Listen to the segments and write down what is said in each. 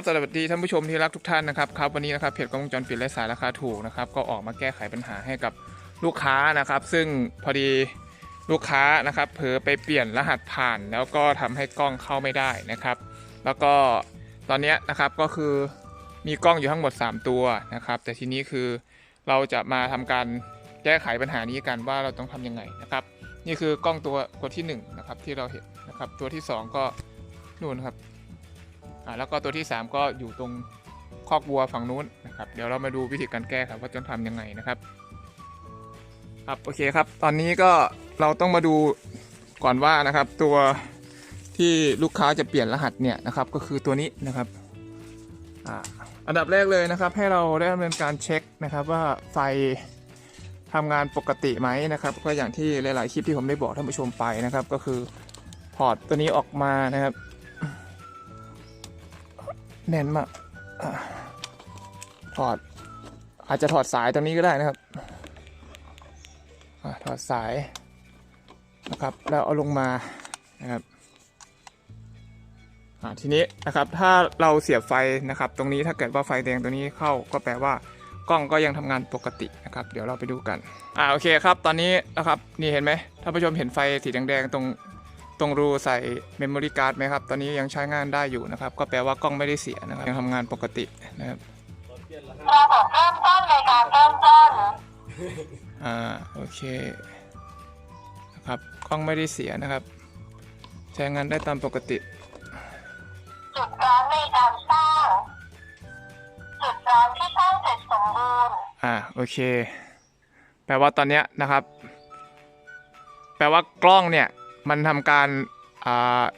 ครับสวัสดีท่านผู้ชมที่รักทุกท่านนะครับครับวันนี้นะครับเพจกล้องวงจรปิดและสายราคาถูกนะครับก็ออกมาแก้ไขปัญหาให้กับลูกค้านะครับ ซึ่งพอดีลูกค้านะครับเผลอไปเปลี่ยนรหัสผ่าน แล้วก็ทำให้กล้องเข้าไม่ได้นะครับ แล้วก็ตอนนี้นะครับก็คือมีกล้องอยู่ทั้งหมด 3 ตัวนะครับ แต่ทีนี้คือเราจะมาทำการแก้ไขปัญหานี้กันว่าเราต้องทำยังไงนะครับ นี่คือกล้องตัวตัวที่1นงนะครับที่เราเห็นนะครับตัวที่ 2 ก็นู่นครับ อ่าแล้วก็ตัวที่ 3 ก็อยู่ตรงคอกวัวฝั่งนู้นนะครับเดี๋ยวเรามาดูวิธีการแก้ครับว่าจะทำยังไงนะครับ ครับโอเคครับ ตอนนี้ก็เราต้องมาดูก่อนว่านะครับ ตัวที่ลูกค้าจะเปลี่ยนรหัสเนี่ยนะครับ ก็คือตัวนี้นะครับอันดับแรกเลยนะครับ ให้เราได้ดำเนินการเช็คนะครับว่าไฟทำงานปกติไหมนะครับ ก็อย่างที่หลาย ๆ คลิปที่ผมได้บอกท่านผู้ชมไปนะครับ ก็คือถอดตัวนี้ออกมานะครับ แน่นมากถอด อาจจะถอดสายตรงนี้ก็ได้นะครับอถอดสายนะครับ แล้วเอาลงมานะครับทีนี้นะครับถ้าเราเสียบไฟนะครับ ตรงนี้ถ้าเกิดว่าไฟแดงตัวนี้เข้าก็แปลว่ากล้องก็ยังทำงานปกตินะครับ เดี๋ยวเราไปดูกันอ่าโอเคครับ ตอนนี้นะครับนี่เห็นไหมท่านผู้ชมเห็นไฟสีแดงๆตรง รงรูใส่เมมโมรี่การ์ดไหมครับ ตอนนี้ยังใช้งานได้อยู่นะครับ ก็แปลว่ากล้องไม่ได้เสียนะครับ ยังทำงานปกตินะครับระบบเริ่มต้นในการเริ่มต้นอ่าโอเคนะครับกล้องไม่ได้เสียนะครับ ใช้งานได้ตามปกติ จุดร้อนในการสร้างจุดร้อนที่สร้างเสร็จสมบูรณ์อ่าโอเค แปลว่าตอนเนี้ยนะครับ แปลว่ากล้องเนี่ย มันทำการ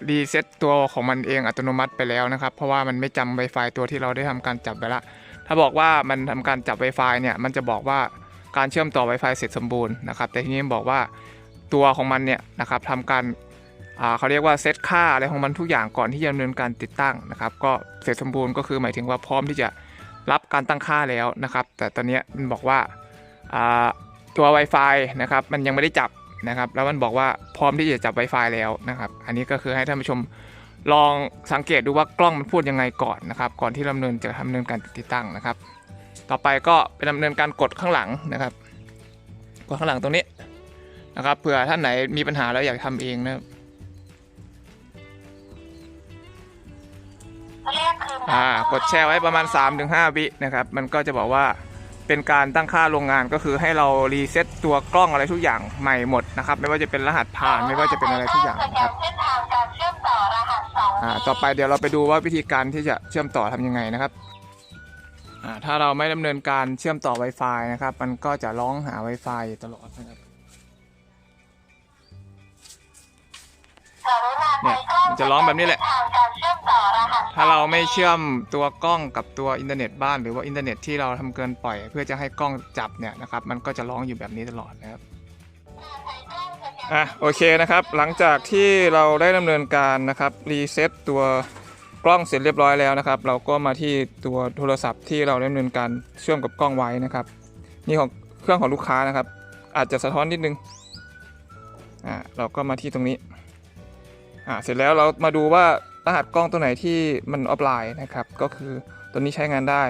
รีเซ็ตตัวของมันเองอัตโนมัติไปแล้วนะครับ เพราะว่ามันไม่จำ Wi-Fi ตัวที่เราได้ทำการจับไปละ ถ้าบอกว่ามันทำการจับ Wi-Fi เนี่ยมันจะบอกว่าการเชื่อมต่อ Wi-Fi เสร็จสมบูรณ์นะครับ แต่ทีนี้บอกว่าตัวของมันเนี่ยนะครับทำการเขาเรียกว่าเซตค่าอะไรของมันทุกอย่างก่อนที่จะดำเนินการติดตั้งนะครับ ก็เสร็จสมบูรณ์ก็คือหมายถึงว่าพร้อมที่จะรับการตั้งค่าแล้วนะครับ แต่ตอนนี้มันบอกว่าอ่าตัว Wi-Fi นะครับมันยังไม่ได้จับ นะครับ แล้วมันบอกว่าพร้อมที่จะจับ Wi-Fi แล้วนะครับ อันนี้ก็คือให้ท่านผู้ชมลองสังเกตดูว่ากล้องมันพูดยังไงก่อนนะครับ ก่อนที่ดำเนินจะดำเนินการติดตั้งนะครับ ต่อไปก็เป็นดำเนินการกดข้างหลังนะครับ กดข้างหลังตรงนี้นะครับเผื่อท่านไหนมีปัญหาแล้วอยากทำเองนะครับเรียกคืนอ่ากดแชร์ไว้ประมาณ 3-5วินะครับ มันก็จะบอกว่า เป็นการตั้งค่าโรงงานก็คือให้เรารีเซ็ตตัวกล้องอะไรทุกอย่างใหม่หมดนะครับ ไม่ว่าจะเป็นรหัสผ่านไม่ว่าจะเป็นอะไรทุกอย่างสนะแกครับนเส้นทางการเชื่อมต่อรหัสสองอ่าต่อไปเดี๋ยวเราไปดูว่าวิธีการที่จะเชื่อมต่อทำยังไงนะครับอ่าถ้าเราไม่ดำเนินการเชื่อมต่อ Wi-Fi นะครับ มันก็จะร้องหา Wi-Fi อยู่ตลอดนะครับกรุณาเนี่ยใช้กล้องมันจะร้องแบบนี้แหละ ถ้าเราไม่เชื่อมตัวกล้องกับตัวอินเทอร์เน็ตบ้าน หรือว่าอินเทอร์เน็ตที่เราทำเกินปล่อย เพื่อจะให้กล้องจับเนี่ยนะครับมันก็จะร้องอยู่แบบนี้ตลอดนะครับอะโอเคนะครับ หลังจากที่เราได้ดำเนินการนะครับรีเซ็ตตัวกล้องเสร็จเรียบร้อยแล้วนะครับ เราก็มาที่ตัวโทรศัพท์ที่เราได้ดำเนินการเชื่อมกับกล้องไว้นะครับ นี่ของเครื่องของลูกค้านะครับ อาจจะสะท้อนนิดนึงอ่าเราก็มาที่ตรงนี้ อ่าเสร็จแล้วเรามาดูว่ารหัสกล้องตัวไหนที่มันออฟไลน์นะครับ ก็คือตัวนี้ใช้งานได้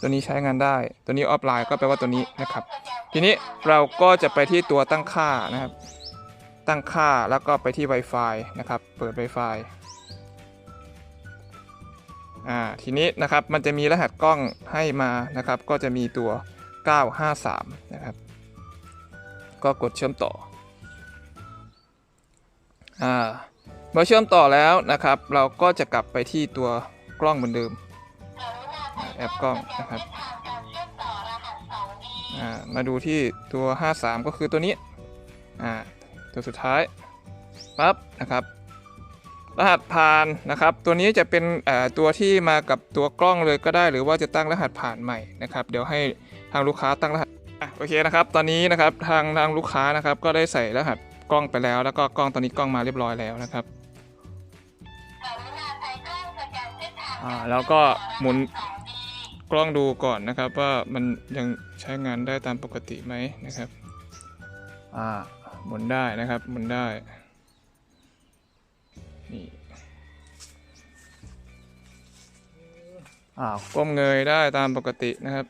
ตัวนี้ใช้งานได้ ตัวนี้ออฟไลน์ก็แปลว่าตัวนี้นะครับ ทีนี้เราก็จะไปที่ตัวตั้งค่านะครับ ตั้งค่าแล้วก็ไปที่ Wi-Fi นะครับ เปิด Wi-Fi อ่าทีนี้นะครับมันจะมีรหัสกล้องให้มานะครับ ก็จะมีตัว 953 นะครับ ก็กดเชื่อมต่ออ่า เมื่อเชื่อมต่อแล้วนะครับ เราก็จะกลับไปที่ตัวกล้องเหมือนเดิม แอปกล้องนะครับมาดูที่ตัว 53 ก็คือตัวนี้ตัวสุดท้ายปั๊บนะครับ รหัสผ่านนะครับ ตัวนี้จะเป็นตัวที่มากับตัวกล้องเลยก็ได้ หรือว่าจะตั้งรหัสผ่านใหม่นะครับ เดี๋ยวให้ทางลูกค้าตั้งรหัสอโอเคนะครับ ตอนนี้นะครับทางทางลูกค้านะครับก็ได้ใส่รหัสกล้องไปแล้ว แล้วก็กล้องตอนนี้กล้องมาเรียบร้อยแล้วนะครับ อ่าแล้วก็หมุนกล้องดูก่อนนะครับ ว่ามันยังใช้งานได้ตามปกติไหมนะครับอ่าหมุนได้นะครับหมุนได้นี่อ้าวก้มเงยได้ตามปกตินะครับ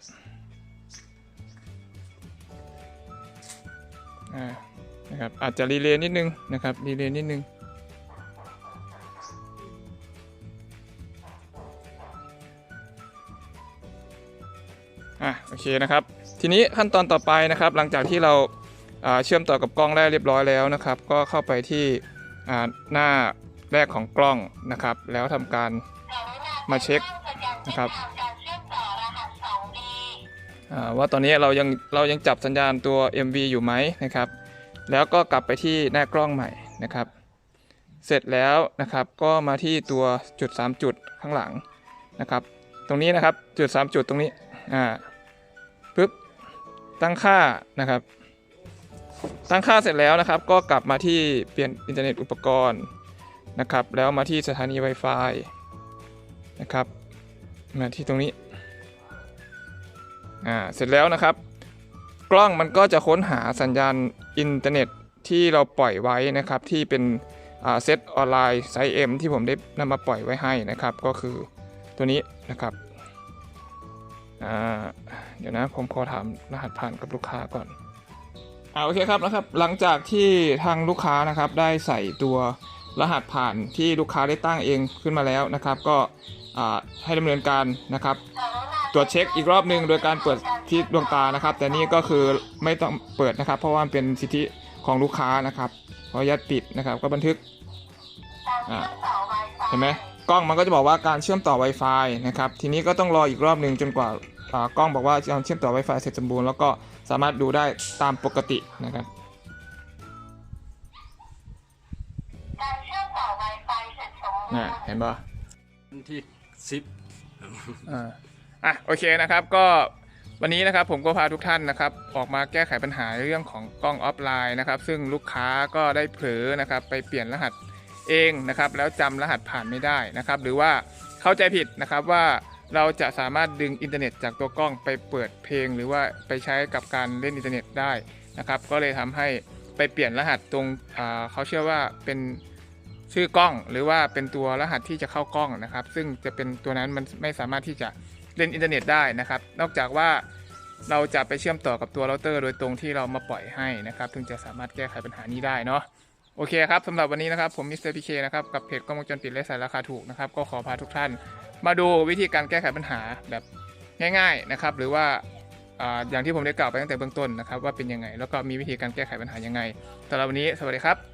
อ่านะครับอาจจะรีเลย์นิดนึงนะครับรีเลย์นิดนึง อะโอเคนะครับ ทีนี้ขั้นตอนต่อไปนะครับ หลังจากที่เราเชื่อมต่อกับกล้องได้เรียบร้อยแล้วนะครับ ก็เข้าไปที่หน้าแรกของกล้องนะครับ แล้วทำการมาเช็คนะครับว่าตอนนี้เรายังเรายังจับสัญญาณตัว MV อยู่ไหมนะครับ แล้วก็กลับไปที่หน้ากล้องใหม่นะครับ เสร็จแล้วนะครับก็มาที่ตัวจุด 3 จุดข้างหลังนะครับ ตรงนี้นะครับจุด 3 จุดตรงนี้อ่า ปึ๊บตั้งค่านะครับ ตั้งค่าเสร็จแล้วนะครับ ก็กลับมาที่เปลี่ยนอินเทอร์เน็ตอุปกรณ์นะครับ แล้วมาที่สถานี Wi-Fi นะครับ มาที่ตรงนี้อ่าเสร็จแล้วนะครับ กล้องมันก็จะค้นหาสัญญาณอินเทอร์เน็ตที่เราปล่อยไว้นะครับ ที่เป็นเซตออนไลน์ไซส์ M ที่ผมได้นำมาปล่อยไว้ให้นะครับ ก็คือตัวนี้นะครับ เดี๋ยวนะผมขอถามรหัสผ่านกับลูกค้าก่อนอ่าโอเคครับนะครับหลังจากที่ทางลูกค้านะครับได้ใส่ตัวรหัสผ่านที่ลูกค้าได้ตั้งเองขึ้นมาแล้วนะครับ ก็ให้ดำเนินการนะครับ ตรวจเช็คอีกรอบหนึ่งโดยการเปิดที่ดวงตานะครับ แต่นี่ก็คือไม่ต้องเปิดนะครับ เพราะว่าเป็นสิทธิของลูกค้านะครับขออนุญาตปิดนะครับ ก็บันทึกเห็นไหม กล้องมันก็จะบอกว่าการเชื่อมต่อ Wi-Fi นะครับ ทีนี้ก็ต้องรออีกรอบหนึ่งจนกว่าอ่ากล้องบอกว่าการเชื่อมต่อ Wi-Fi เสร็จสมบูรณ์แล้วก็สามารถดูได้ตามปกตินะครับการเชื่อมต่อ Wi-Fi เสร็จสมบูรน่ะณ์ เห็นปะ วันที่สิบ อ่าอะโอเคนะครับก็วันนี้นะครับผมก็พาทุกท่านนะครับออกมาแก้ไขปัญหาเรื่องของกล้องออฟไลน์นะครับซึ่งลูกค้าก็ได้เผลอนะครับไปเปลี่ยนรหัส เองนะครับ แล้วจำรหัสผ่านไม่ได้นะครับ หรือว่าเข้าใจผิดนะครับว่าเราจะสามารถดึงอินเทอร์เน็ตจากตัวกล้องไปเปิดเพลง หรือว่าไปใช้กับการเล่นอินเทอร์เน็ตได้นะครับ ก็เลยทำให้ไปเปลี่ยนรหัสตรงเขาเชื่อว่าเป็นชื่อกล้อง หรือว่าเป็นตัวรหัสที่จะเข้ากล้องนะครับ ซึ่งจะเป็นตัวนั้นมันไม่สามารถที่จะเล่นอินเทอร์เน็ตได้นะครับ นอกจากว่าเราจะไปเชื่อมต่อกับตัวเราเตอร์ โดยตรงที่เรามาปล่อยให้นะครับ ถึงจะสามารถแก้ไขปัญหานี้ได้เนาะ โอเคครับสำหรับวันนี้นะครับผมมิสเตอร์พีเคนะครับกับเพจกล้องวงจรปิดและสายราคาถูกนะครับก็ขอพาทุกท่าน มาดูวิธีการแก้ไขปัญหาแบบง่าย ๆนะครับ หรือว่าอ่าอย่างที่ผมได้กล่าวไปตั้งแต่เบื้องต้นนะครับว่าเป็นยังไง แล้วก็มีวิธีการแก้ไขปัญหายังไงสำหรับวันนี้สวัสดีครับ